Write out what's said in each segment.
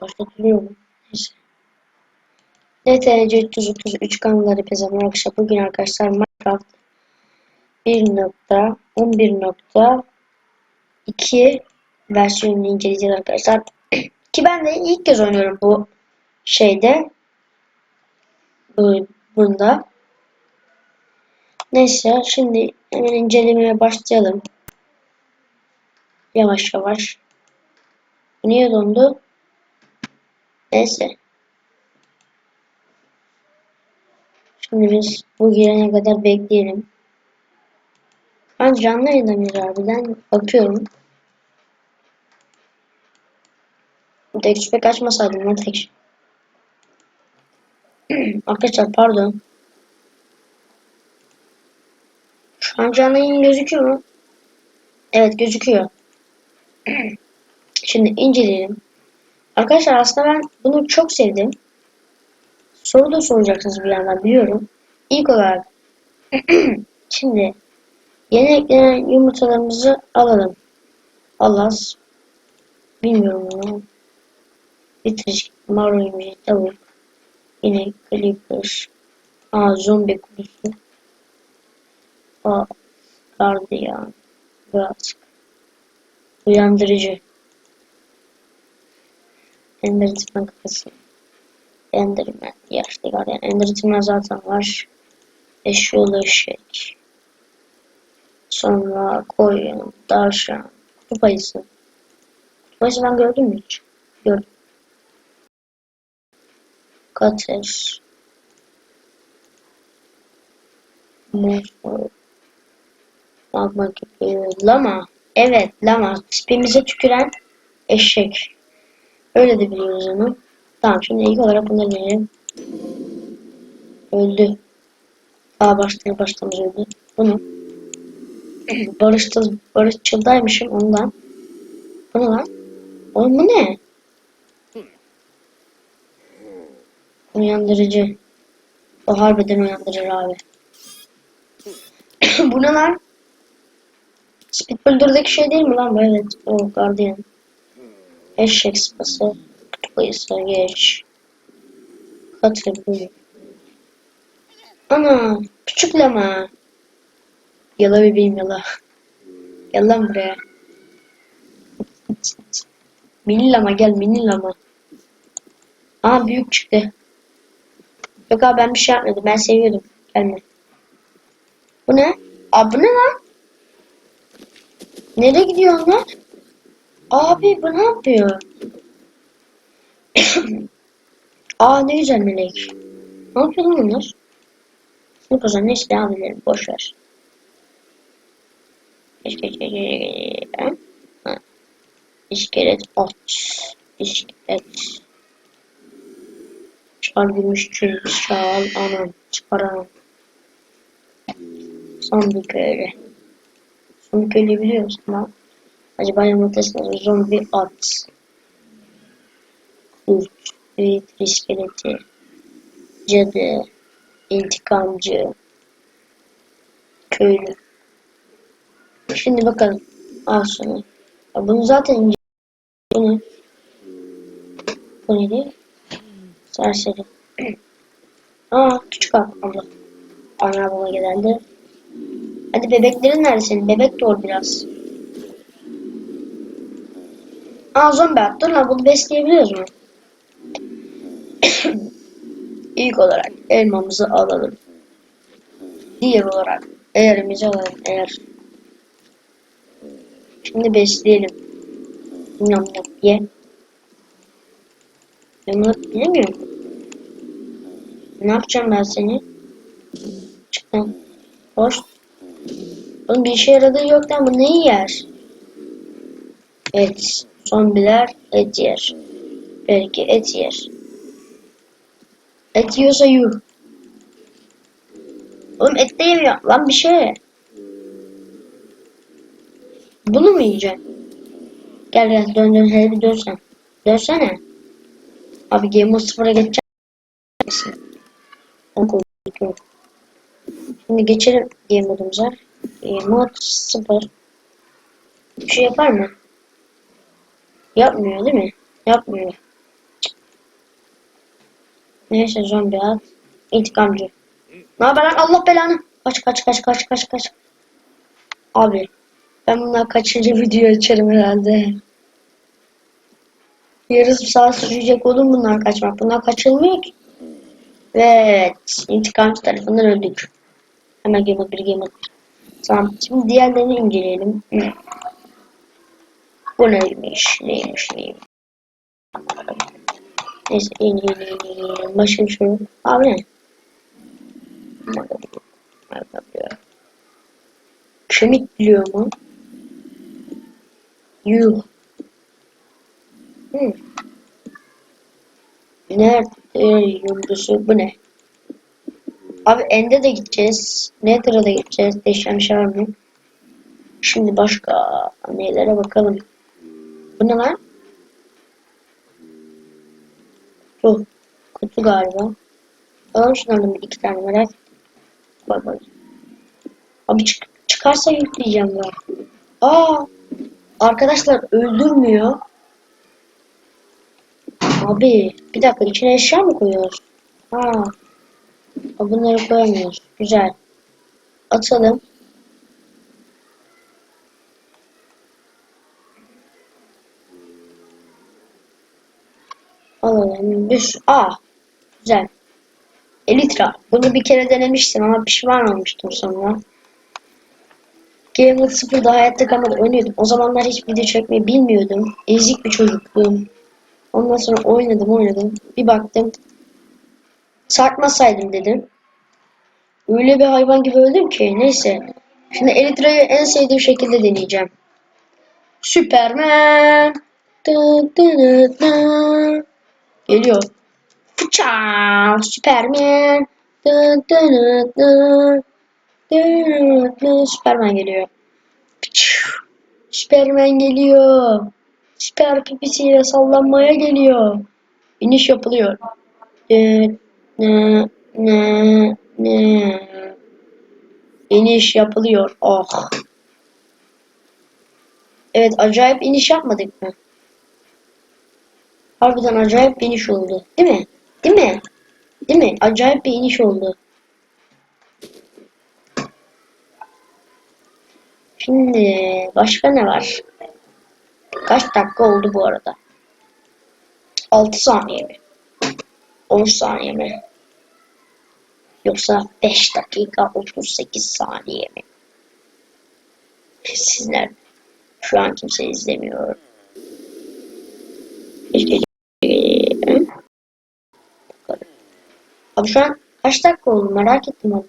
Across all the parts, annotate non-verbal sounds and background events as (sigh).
Başlatılıyor mu? Neyse. NTC 333 kanalları hepinize merhaba arkadaşlar. Bugün arkadaşlar Minecraft 1.11.2 versiyonunu inceleyeceğiz arkadaşlar. (clears throat) Ki ben de ilk kez oynuyorum bu şeyde. Bu, bunda. Neyse şimdi hemen incelemeye başlayalım. Yavaş yavaş. Niye dondu? Neyse. Şimdi biz bu girene kadar bekleyelim. Ben canlı yayında mıyız harbiden? Bakıyorum. Tek şüphe açmasaydım lan tek (clears throat) Arkadaşlar pardon. Şu an canlı yayın gözüküyor mu? Evet gözüküyor. (clears throat) Şimdi inceleyelim. Arkadaşlar aslında ben bunu çok sevdim. Soru da soracaksınız bir yandan biliyorum. İlk olarak (clears throat) şimdi yeni eklenen yumurtalarımızı alalım. Alas. Bilmiyorum bunu. Bitiriş, marul yemeği, tavuk, inek, creeper, aa zombi kurusu, aa gardiyan, gask, uyandırıcı, Enderman kafası. Enderman. Yaşlı gardiyan. Enderman zaten var. Eşyolu eşek. Sonra koyun, tavşan, kutup ayısı. Kutup ayısı ben gördüm mü hiç? Gördüm. Kater. Mosmor. Magma gibi. Lama. Evet lama. Tipimize tüküren eşek. Öyle de biliyoruz onu. Tamam şimdi ilk olarak bunları deneyelim. Öldü. Aa baştan başlamış öldü. Bunu. (clears throat) Barış'ta Barışçıldaymışım ondan. Bu ne lan? Oğlum bu ne? Uyandırıcı. O harbiden uyandırır abi. (clears throat) bu ne lan? Speed Builder'daki şey değil mi lan? Evet. O Guardian. Eşek sıpası. Kutup ayısı geç. Katır bu. Ana. Küçük lama. Yala bebeğim yala. Gel lan buraya. Mini lama gel mini lama. Aa büyük çıktı. Yok abi ben bir şey yapmadım. Ben seviyordum. Gelme. Bu ne? Abi bu ne lan? Nereye gidiyor onlar? Abi bu ne yapıyor? (coughs) Aa ne güzel melek. Ne yapıyor lan bunlar? O zaman neyse devam edelim. Boş ver. Geç geç geç geç. İskelet at. İskelet. Çıkar gümüş çül. Şal anam. Çıkar anam. Son bir köylü. Son bir köylü biliyor musun lan? Acaba yumurtasında zombi at. Kurt. Büyük iskeleti. Cadı. intikamcı, Köylü. Şimdi bakalım. Al şunu. Ya bunu zaten. Bu ne? Bu neydi? Serseri. (clears throat) Aa küçük abla. Ana baba geldi. Hadi bebeklerin nerede senin? Bebek doğur biraz. Aa zombi at. Dur lan bunu besleyebiliyoruz mu? (coughs) İlk olarak elmamızı alalım. Diğer olarak eğerimizi alalım. Eğer. Şimdi besleyelim. Yam yam ye. Ben bunu bilemiyorum. Ne yapacağım ben seni? Çıktım. Hoş. Oğlum bir işe yaradığı yok lan bu neyi yer? Et. Zombiler et yer. Belki et yer. Et yiyorsa yuh. Oğlum et de yemiyor. Lan bir şey. Bunu mu yiyeceksin? Gel gel dön dön hele bir dönsen. Dönsene. Abi Game Mode 0'a geçeceğim. On koydum. Şimdi geçelim Game Mode'umuza. Game Mode 0. Bir şey yapar mı? Yapmıyor değil mi? Yapmıyor. Neyse zombi at. İntikamcı. Ne haber lan Allah belanı. Kaç kaç kaç kaç kaç kaç. Abi ben bundan kaçıncı video açarım herhalde. Yarısı saat sürecek olur bundan kaçmak. Bundan kaçılmıyor ki. Evet. intikamcı tarafından öldük. Hemen game mode 1 game mode 1. Tamam. Şimdi diğerlerini inceleyelim. Bu neymiş? Neymiş? Neymiş? Neyse yeni yeni yeni yeni. Başka bir şey yok. Abi ne? Kemik biliyor mu? Yuh. Hmm. Nerede yıldızı? Bu ne? Abi End'e de gideceğiz. Nether'a da gideceğiz. Değişen bir şey var mı? Şimdi başka nelere bakalım. Bu ne lan? Bu. Kutu galiba. Alalım şunlardan bir iki tane merak. Bak bak. Abi çık çıkarsa yükleyeceğim ben. Aa! Arkadaşlar öldürmüyor. Abi bir dakika içine eşya mı koyuyoruz? Ha. Bunları koyamıyoruz. Güzel. Atalım. Alalım. Düz. Aa. Güzel. Elitra. Bunu bir kere denemiştim ama pişman olmuştum sonra. Game Mode 0'da hayatta kalmadı oynuyordum. O zamanlar hiç video çekmeyi bilmiyordum. Ezik bir çocuktum. Ondan sonra oynadım oynadım. Bir baktım. Sarkmasaydım dedim. Öyle bir hayvan gibi öldüm ki. Neyse. Şimdi Elitra'yı en sevdiğim şekilde deneyeceğim. Superman. Dın dın dın dın. Geliyor. Fıçav. Superman. Dın dın dın dın. Dın dın. Superman geliyor. Fıçav. Superman geliyor. Süper pipisiyle sallanmaya geliyor. İniş yapılıyor. Ne ne ne ne. İniş yapılıyor. Oh. Evet acayip iniş yapmadık mı? Harbiden acayip bir iniş oldu. Değil mi? Değil mi? Değil mi? Acayip bir iniş oldu. Şimdi başka ne var? Kaç dakika oldu bu arada? 6 saniye mi? 10 saniye mi? Yoksa 5 dakika 38 saniye mi? Sizler şu an kimse izlemiyor. Keşke Abi şu an kaç dakika oldu merak ettim abi.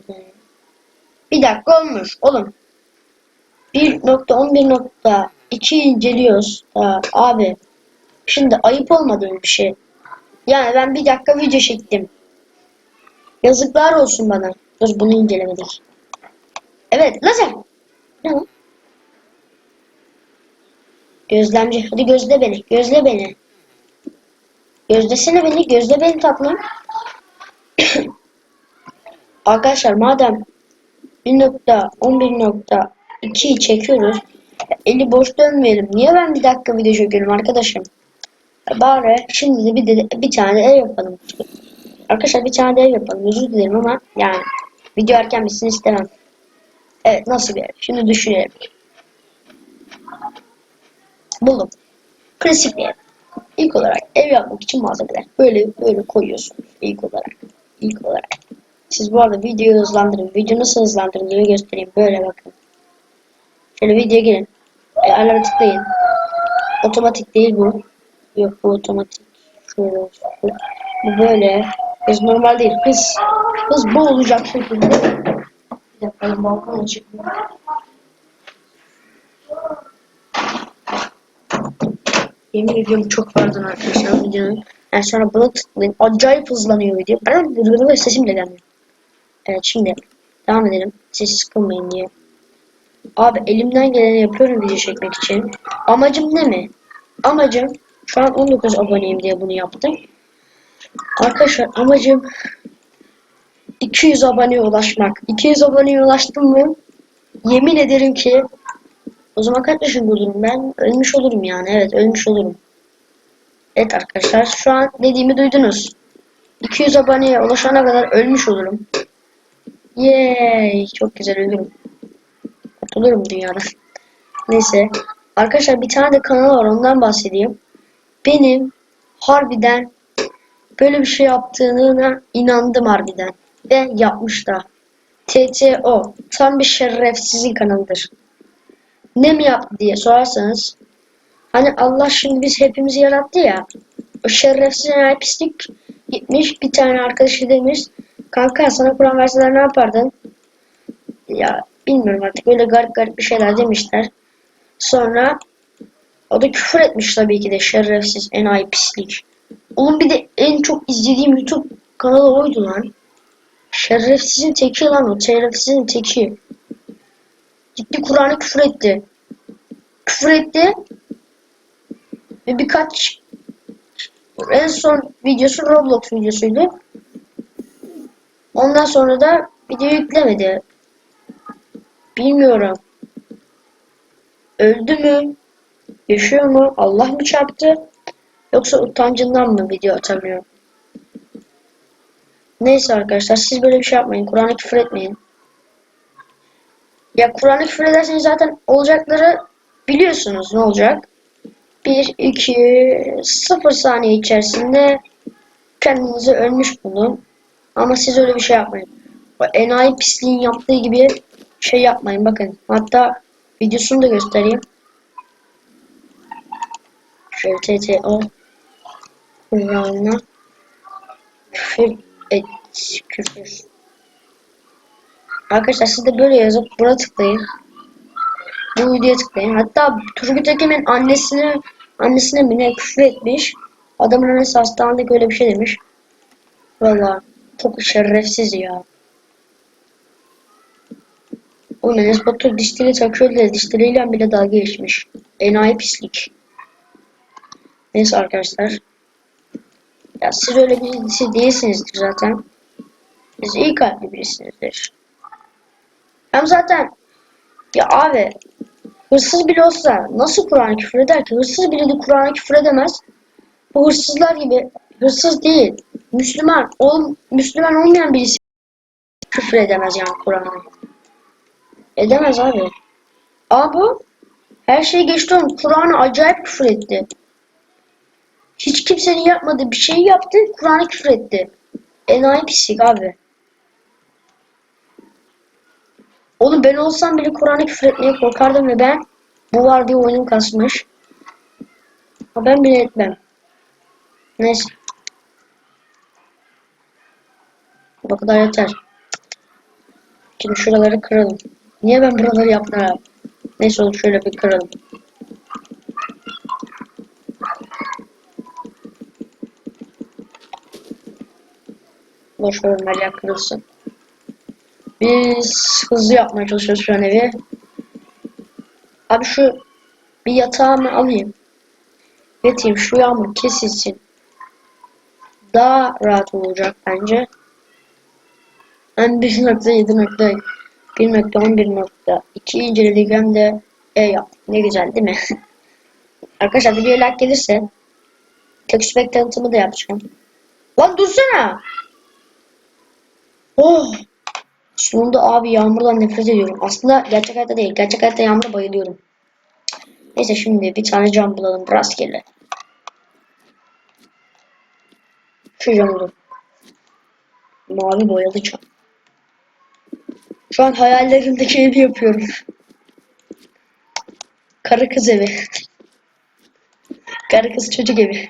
Bir dakika olmuş oğlum. 1.11.2 inceliyoruz. Ha, abi. Şimdi ayıp olmadı mı bir şey? Yani ben bir dakika video çektim. Yazıklar olsun bana. Dur bunu incelemedik. Evet lazer. Ne? Gözlemci. Hadi gözle beni. Gözle beni. Gözlesene beni. Gözle beni tatlım. (coughs) Arkadaşlar madem 1.11.2'yi çekiyoruz. Eli boş dönmeyelim. Niye ben bir dakika video çekiyorum arkadaşım? Bari şimdi de bir, de, bir tane ev yapalım. Arkadaşlar bir tane ev yapalım. Özür dilerim ama yani video erken bitsin istemem. Evet nasıl bir ev? Şimdi düşünelim. Buldum. Klasik bir ev. İlk olarak ev yapmak için malzemeler. Böyle böyle koyuyorsunuz ilk olarak. İlk olarak. Siz bu arada videoyu hızlandırın. Video nasıl hızlandırılıyor göstereyim. Böyle bakın. Şöyle videoya girin. E, alarm tıklayın. Otomatik değil bu. Yok bu otomatik. Şöyle olsun. Bu böyle. Hız normal değil. Hız. Hız bu olacak şekilde. Bir dakika balkona çıkayım. Yemin ediyorum çok pardon arkadaşlar videonun. Yani sonra buna tıklayın. Acayip hızlanıyor video. Ben böyle sesim de gelmiyor. Evet şimdi devam edelim. Siz sıkılmayın diye. Abi elimden geleni yapıyorum video çekmek için. Amacım ne mi? Amacım şu an 19 aboneyim diye bunu yaptım. Arkadaşlar amacım 200 aboneye ulaşmak. 200 aboneye ulaştım mı? Yemin ederim ki o zaman kaç yaşında olurum ben? Ölmüş olurum yani. Evet ölmüş olurum. Evet arkadaşlar şu an dediğimi duydunuz. 200 aboneye ulaşana kadar ölmüş olurum. Yay! Çok güzel ölürüm. Kurtulurum dünyadan. Neyse. Arkadaşlar bir tane de kanal var ondan bahsedeyim. Benim harbiden böyle bir şey yaptığına inandım harbiden. Ve yapmış da. TTO. Tam bir şerefsizin kanalıdır. Ne mi yaptı diye sorarsanız. Hani Allah şimdi biz hepimizi yarattı ya. O şerefsiz enayi pislik gitmiş bir tane arkadaşı demiş. Kanka sana Kur'an verseler ne yapardın? Ya bilmiyorum artık öyle garip garip bir şeyler demişler. Sonra o da küfür etmiş tabii ki de şerefsiz enayi pislik. Onun bir de en çok izlediğim YouTube kanalı oydu lan. Şerefsizin teki lan o. Şerefsizin teki. Gitti Kur'an'ı küfür etti. Küfür etti. Ve birkaç en son videosu Roblox videosuydu. Ondan sonra da video yüklemedi. Bilmiyorum. Öldü mü? Yaşıyor mu? Allah mı çarptı? Yoksa utancından mı video atamıyor? Neyse arkadaşlar siz böyle bir şey yapmayın. Kur'an'a küfür etmeyin. Ya Kur'an'a küfür ederseniz zaten olacakları biliyorsunuz ne olacak. 1, 2, 0 saniye içerisinde kendinizi ölmüş bulun. Ama siz öyle bir şey yapmayın. O enayi pisliğin yaptığı gibi şey yapmayın bakın. Hatta videosunu da göstereyim. Şöyle TTO Kur'an'a küfür et küfür. Arkadaşlar siz de böyle yazıp buna tıklayın. Bu videoya tıklayın. Hatta Turgut Ekim'in annesine annesine mi ne küfür etmiş. Adamın annesi hastanede öyle bir şey demiş. Valla çok şerefsiz ya. O Enes Batur dişleri takıyor diye dişleriyle bile dalga geçmiş. Enayi pislik. Neyse arkadaşlar. Ya siz öyle birisi değilsinizdir zaten. Siz iyi kalpli birisinizdir. Hem zaten ya abi hırsız bile olsa nasıl Kur'an'a küfür eder ki? Hırsız bile de Kur'an'a küfür edemez. Bu hırsızlar gibi hırsız değil. Müslüman, ol, Müslüman olmayan birisi küfür edemez yani Kur'an'a. Edemez abi. Ama bu her şeyi geçti onu. Kur'an'a acayip küfür etti. Hiç kimsenin yapmadığı bir şeyi yaptı. Kur'an'a küfür etti. Enayi pislik abi. Oğlum ben olsam bile Kur'an'a küfür etmeye korkardım ve ben bu var diye oyunum kasmış. Ama ben bile etmem. Neyse. Bu kadar yeter. Şimdi şuraları kıralım. Niye ben buraları abi? Neyse oğlum şöyle bir kıralım. Boş ver kırılsın. Biz hızlı yapmaya çalışıyoruz şu an evi. Abi şu bir yatağımı alayım. Yatayım şu yağmur kesilsin. Daha rahat olacak bence. Ben 1.7 1.11.2 inceledim de E yaptım. Ne güzel değil mi? (laughs) Arkadaşlar videoya like gelirse Textback tanıtımı da yapacağım. Lan dursana! Oh! Sonunda abi yağmurdan nefret ediyorum. Aslında gerçek hayatta değil. Gerçek hayatta yağmura bayılıyorum. Neyse şimdi bir tane cam bulalım rastgele. Şu cam olur. Mavi boyalı cam. Şu an hayallerimdeki evi yapıyorum. Karı kız evi. Karı kız çocuk evi.